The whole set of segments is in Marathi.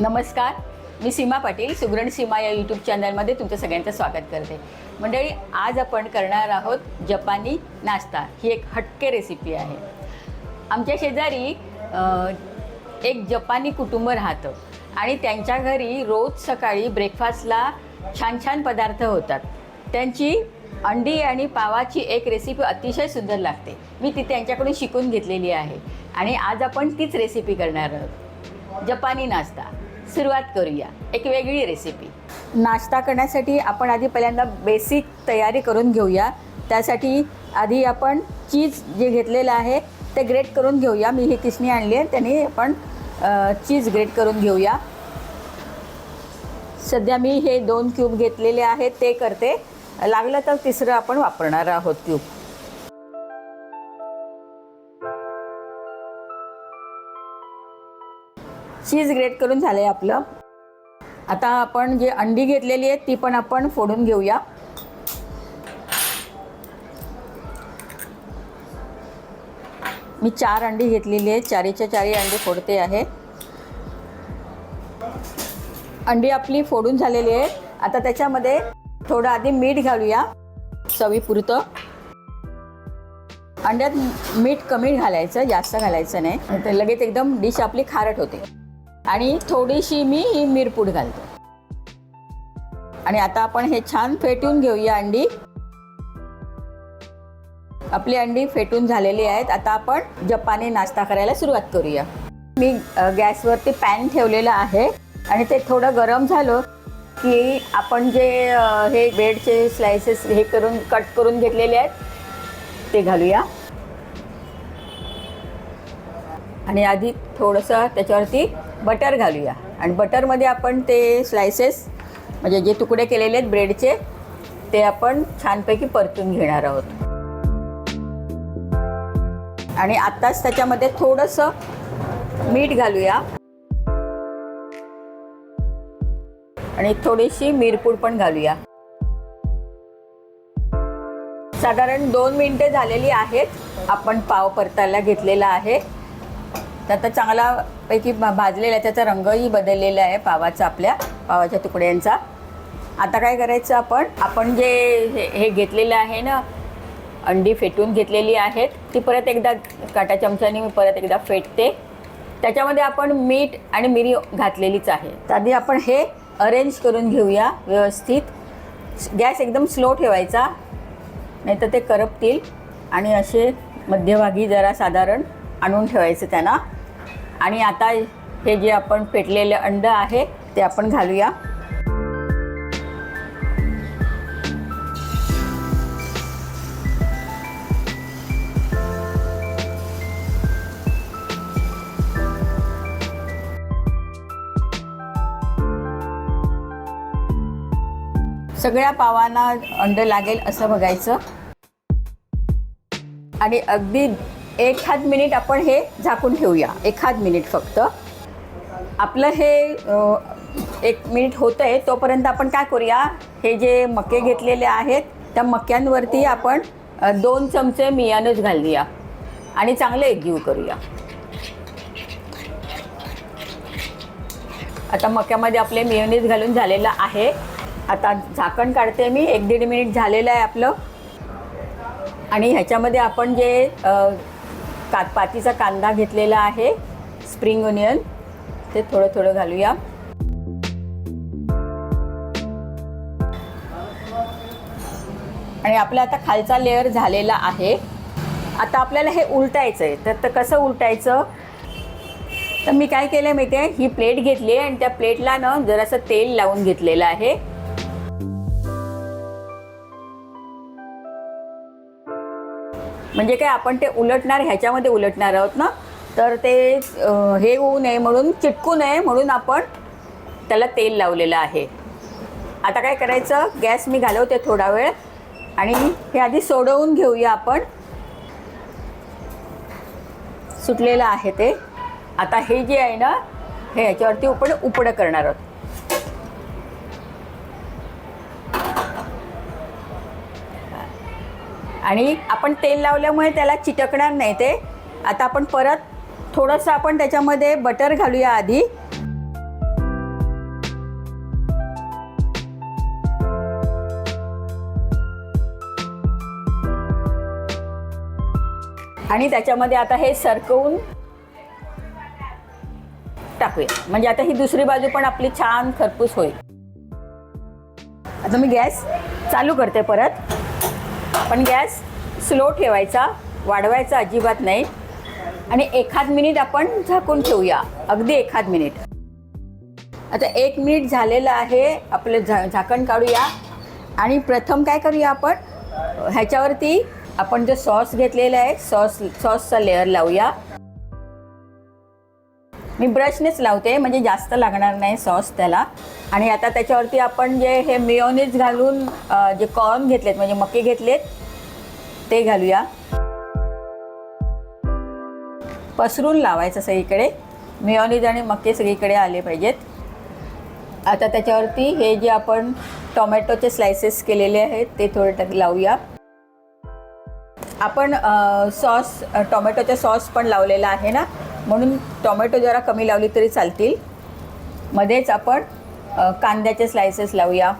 नमस्कार. मी सीमा पाटील सुगरण सीमा या यूट्यूब चॅनलमध्ये तुमचं सगळ्यांचं स्वागत करते. मंडळी आज आपण करणार आहोत जपानी नाश्ता. ही एक हटके रेसिपी आहे. आमच्या शेजारी एक जपानी कुटुंब राहतं आणि त्यांच्या घरी रोज सकाळी ब्रेकफास्टला छान छान पदार्थ होतात. त्यांची अंडी आणि पावाची एक रेसिपी अतिशय सुंदर लागते. मी ती त्यांच्याकडून शिकून घेतलेली आहे. आणि आज आपण तीच रेसिपी करणार आहोत. जपानी नाश्ता. सुरुवात करूया. एक वेगळी रेसिपी नाश्ता करण्यासाठी आपण आधी पहिल्यांदा बेसिक तयारी करून घेऊया. त्यासाठी आधी आपण चीज जे घेतलेलं आहे ते ग्रेट करून घेऊया. मी ही किसणी आणली आहे त्याने आपण चीज ग्रेट करून घेऊया. सध्या मी हे दोन क्यूब घेतलेले आहेत ते करते. लागलं तर तिसरं आपण वापरणार आहोत क्यूब चीज ग्रेट करून झालं आहे आपलं. आता आपण जे अंडी घेतलेली आहेत ती पण आपण फोडून घेऊया. मी चार अंडी घेतलेली आहे चारीच्या चारी अंडी फोडते आहे. अंडी आपली फोडून झालेली आहे आता त्याच्यामध्ये थोडं आधी मीठ घालूया चवीपुरतं. अंड्यात मीठ कमी घालायचं जास्त घालायचं नाही. तर लगेच एकदम डिश आपली खारट होते. आणि थोडीशी मी ही मिरपूड घालते. आणि आता आपण हे छान फेटून घेऊया अंडी. आपली अंडी फेटून झालेली आहेत. आता आपण जपानी नाश्ता करायला सुरुवात करूया. मी गॅसवरती पॅन ठेवलेलं आहे. आणि ते थोडं गरम झालं की आपण जे हे ब्रेडचे स्लायसेस हे करून कट करून घेतलेले आहेत ते घालूया. आणि आधी थोडंसं त्याच्यावरती बटर घालूया. आणि बटरमध्ये आपण ते स्लायसेस म्हणजे जे तुकडे केलेले आहेत ब्रेडचे ते आपण छानपैकी परतून घेणार आहोत. आणि आत्ताच त्याच्यामध्ये थोडंसं मीठ घालूया. आणि थोडीशी मिरपूड पण घालूया. साधारण दोन मिनटे झालेली आहेत. आपण पाव परतायला घेतलेला आहे. तर आता चांगला पैकी भा- भाजलेला आहे त्याचा रंगही बदललेला आहे पावाचा आपल्या पावाच्या तुकड्यांचा. आता काय करायचं आपण? आपण जे हे हे घेतलेलं आहे ना अंडी फेटून घेतलेली आहेत ती परत एकदा काटा चमच्याने मी परत एकदा फेटते. त्याच्यामध्ये आपण मीठ आणि मिरी घातलेलीच आहे. आधी आपण हे अरेंज करून घेऊया व्यवस्थित. गॅस एकदम स्लो ठेवायचा नाही तर ते करपतील. आणि असे मध्यभागी जरा साधारण आणून ठेवायचं त्यांना. आणि आता हे जे आपण पेटलेले अंड आहे ते आपण घालूया. सगळ्या पावांना अंड लागेल असं बघायचं. आणि अगदी एखाद मिनिट आपण हे झाकून ठेवूया. एखाद मिनिट फक्त. आपलं हे एक मिनिट होतं आहे तोपर्यंत आपण काय करूया? हे जे मके घेतलेले आहेत त्या मक्यांवरती आपण दोन चमचे मियानच घालूया. आणि चांगलं एकजीव करूया. आता मक्यामध्ये आपले मियोनीज घालून झालेलं आहे. आता झाकण काढते मी. एक दीड मिनिट झालेलं आहे आपलं. आणि ह्याच्यामध्ये आपण जे का पातीचा कांदा घेतलेला आहे. स्प्रिंग ओनियन ते थोडं थोडं घालूया. आणि आपला आता खालचा लेअर झालेला आहे. आता आपल्याला हे उलटायचं आहे तर तर कसं उलटायचं? तर मी काय केलं माहिती आहे ही प्लेट घेतली आहे आणि त्या प्लेटला ना जरासं तेल लावून घेतलेलं आहे. म्हणजे काय आपण ते उलटणार ह्याच्यामध्ये उलटणार आहोत ना? तर ते हे होऊ नये म्हणून चिटकू नये म्हणून आपण त्याला तेल लावलेलं आहे. आता काय करायचं? गॅस मी घालवते थोडा वेळ आणि हे आधी सोडवून घेऊया आपण. सुटलेलं आहे ते. आता हे जे आहे ना हे ह्याच्यावरती आपण उपडं करणार आहोत. आणि आपण तेल लावल्यामुळे त्याला चिटकणार नाही ते. आता आपण परत थोडंसं आपण त्याच्यामध्ये बटर घालूया आधी. आणि त्याच्यामध्ये आता हे सरकवून टाकूया. म्हणजे आता ही दुसरी बाजू पण आपली छान खरपूस होईल. आता मी गॅस चालू करते परत. पण गॅस स्लो ठेवायचा वाढवायचा अजिबात नाही. आणि एखाद मिनिट आपण झाकून ठेवूया. अगदी एखाद मिनिट. आता एक मिनिट झालेलं आहे आपलं झा झाकण काढूया. आणि प्रथम काय करूया आपण? ह्याच्यावरती आपण जो सॉस घेतलेला आहे सॉस सॉसचा लेअर लावूया. मी ब्रशनेच लावते म्हणजे जास्त लागणार नाही सॉस त्याला. आणि आता त्याच्यावरती आपण जे हे मिओनीज घालून जे कॉर्न घेतलेत म्हणजे मके घेतलेत ते घालूया. पसरून लावायचं सगळीकडे. मिओनीज आणि मके सगळीकडे आले पाहिजेत. आता त्याच्यावरती हे जे आपण टोमॅटोचे स्लायसेस केलेले आहेत ते थोडे टाक लावूया. आपण सॉस टोमॅटोचा सॉस पण लावलेला आहे ना? म्हणून टोमॅटो जरा कमी लावली तरी चालतील. मध्येच आपण कांद्याचे स्लायसेस लावूया.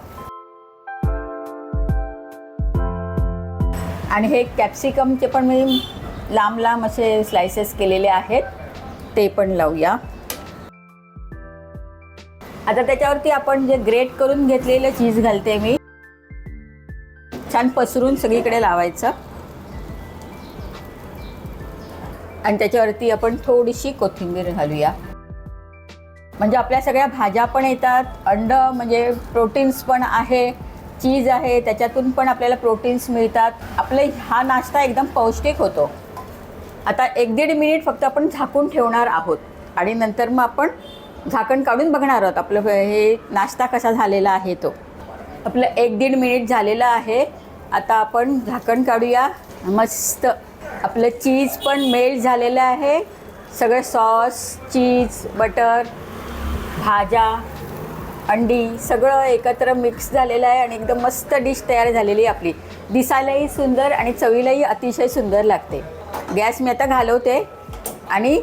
आणि हे कॅप्सिकमचे पण मी लांब लांब असे स्लायसेस केलेले आहेत. ते पण लावूया. आता त्याच्यावरती आपण जे ग्रेट करून घेतलेलं चीज घालते मी. छान पसरून सगळीकडे लावायचं. आणि त्याच्यावरती आपण थोडीशी कोथिंबीर घालूया. म्हणजे आपल्या सगळ्या भाज्या पण येतात अंड म्हणजे प्रोटीन्स पण आहे चीज आहे त्याच्यातून पण आपल्याला प्रोटीन्स मिळतात. आपले हा नाश्ता एकदम पौष्टिक होतो. आता एक दीड मिनिट फक्त आपण झाकून ठेवणार आहोत आणि नंतर मग आपण झाकण काढून बघणार आहोत आपलं हे नाश्ता कसा झालेला आहे तो. आपलं एक दीड मिनिट झालेलं आहे. आता आपण झाकण काढूया. मस्त. आपलं चीज पण मेल्ट झालेलं आहे. सगळं सॉस चीज बटर भाज्या अंडी सगळं एकत्र मिक्स झालेलं आहे आणि एकदम मस्त डिश तयार झालेली आहे आपली. दिसायलाही सुंदर आणि चवीलाही अतिशय सुंदर लागते. गॅस मी आता घालवते आणि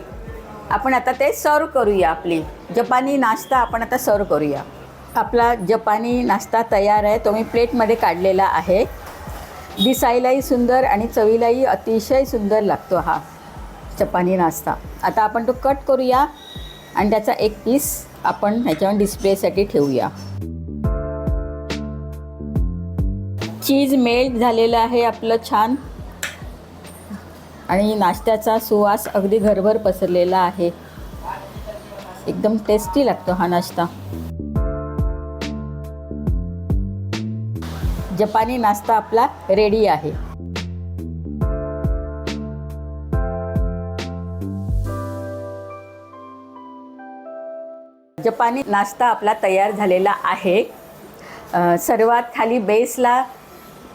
आपण आता ते सर्व करूया आपली. जपानी नाश्ता आपण आता सर्व करूया. आपला जपानी नाश्ता तयार आहे. तो मी प्लेटमध्ये काढलेला आहे. दिसायलाही सुंदर आणि चवीलाही अतिशय सुंदर लागतो हा चपानी नाश्ता. आता आपण तो कट करूया आणि त्याचा एक पीस आपण ह्याच्यावर डिस्प्लेसाठी ठेवूया. चीज मेल्ट झालेलं आहे आपलं छान. आणि नाश्त्याचा सुवास अगदी घरभर पसरलेला आहे. एकदम टेस्टी लागतो हा नाश्ता. जपानी नाश्ता आपला रेडी आहे. जपानी नाश्ता आपला तयार झालेला आहे. सर्वात खाली बेसला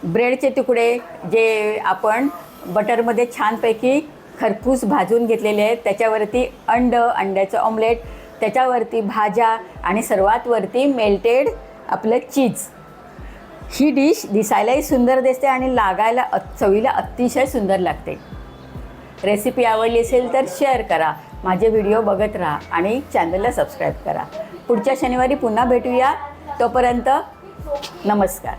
ब्रेडचे तुकडे जे आपण बटरमध्ये छानपैकी खरपूस भाजून घेतलेले आहेत. त्याच्यावरती अंड अंड्याचं ऑमलेट त्याच्यावरती भाज्या आणि सर्वात वरती मेल्टेड आपलं चीज ही डिश दिसायलाही सुंदर दिसते आणि लागायला अ चवीला अतिशय सुंदर लागते. रेसिपी आवडली असेल तर शेअर करा माझे व्हिडिओ बघत राहा आणि चॅनलला सबस्क्राईब करा. पुढच्या शनिवारी पुन्हा भेटूया. तोपर्यंत नमस्कार.